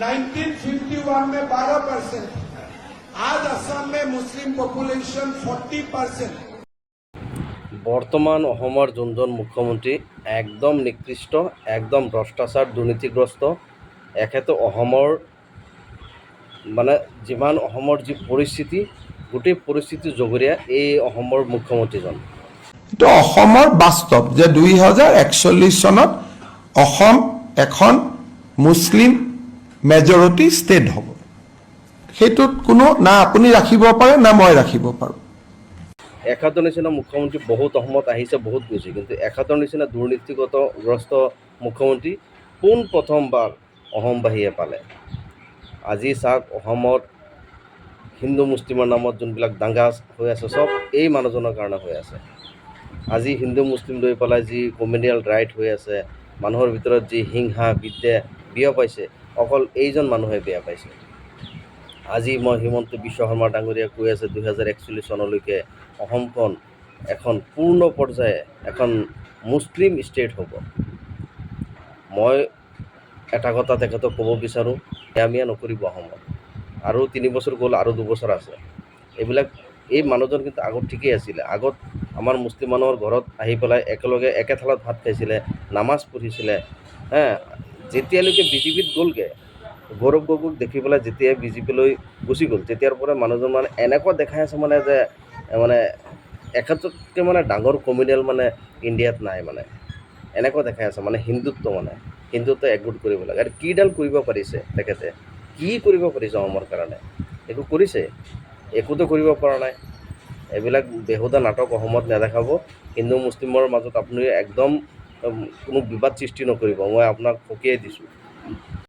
1951 में 12 परसेंट आज असम में मुस्लिम पॉपुलेशन 40 परसेंट বৰ্তমান অসমৰ যোনজন মুখ্যমন্ত্ৰী একদম নিকৃষ্ট একদম ভ্ৰষ্টাচাৰ দুৰ্নীতিগ্ৰস্ত এখেতে অসমৰ মানে যিমান অসমৰ যি পৰিস্থিতি গোটেই পৰিস্থিতি জগৰীয়া এই অসমৰ মুখ্যমন্ত্ৰীজন এইটো অসমৰ বাস্তৱ যে দুই হাজাৰ একচল্লিছ চনত অসম এখন মুছলিম মেজৰিটি ষ্টেট হ'ব। সেইটোত কোনো, না আপুনি ৰাখিব পাৰে, না মই ৰাখিব পাৰোঁ। এখেতৰ নিচিনা মুখ্যমন্ত্ৰী বহুত অসমত আহিছে, বহুত গৈছে। কিন্তু এখেতৰ নিচিনা দুৰ্নীতিগতগ্ৰস্ত মুখ্যমন্ত্ৰী পোন প্ৰথমবাৰ অসমবাসীয়ে পালে। আজি চাওক, অসমত হিন্দু মুছলিমৰ নামত যোনবিলাক দাঙ্গা হৈ আছে, চব এই মানুহজনৰ কাৰণে হৈ আছে। আজি হিন্দু মুছলিম লৈ পেলাই যি কমিউনিয়েল ৰাইট হৈ আছে, মানুহৰ ভিতৰত যি হিংসা বিদ্যা বিয় পাইছে, অকল এইজন মানুহে বেয়া পাইছে। আজি মই হিমন্ত বিশ্ব শৰ্মা ডাঙৰীয়াই কৈ আছে, দুহেজাৰ একচল্লিছ চনলৈকে অসমখন এখন পূৰ্ণ পৰ্যায়ে এখন মুছলিম ষ্টেট হ'ব। মই এটা কথা তেখেতক ক'ব বিচাৰোঁ, নিয়ামিয়া নকৰিব অসমত। আৰু তিনি বছৰ গ'ল, আৰু দুবছৰ আছে। এইবিলাক, এই মানুহজন কিন্তু আগত ঠিকেই আছিলে। আগত আমাৰ মুছলিম মানুহৰ ঘৰত আহি পেলাই একেলগে, একে থালত ভাত খাইছিলে, নামাজ পঢ়িছিলে, হে যেতিয়ালৈকে বিজেপিত গ'লগৈ, গৌৰৱ গগৈক দেখি পেলাই যেতিয়াই বিজেপিলৈ গুচি গ'ল, তেতিয়াৰ পৰা মানুহজন মানে এনেকুৱা দেখাই আছে মানে যে মানে এখেততকৈ মানে ডাঙৰ কমিউনিয়েল মানে ইণ্ডিয়াত নাই মানে। এনেকুৱা দেখাই আছে মানে হিন্দুত্ব মানে হিন্দুত্ব একগোট কৰিব লাগে। আৰু কিডাল কৰিব পাৰিছে তেখেতে? কি কৰিব পাৰিছে অসমৰ কাৰণে? একো কৰিছে? একোতো কৰিব পৰা নাই। এইবিলাক বেহুদা নাটক অসমত নেদেখাব। হিন্দু, মুছলিমৰ মাজত আপুনি একদম কোনো বিবাদ সৃষ্টি নকৰিব মই আপোনাক সকীয়াই দিছোঁ।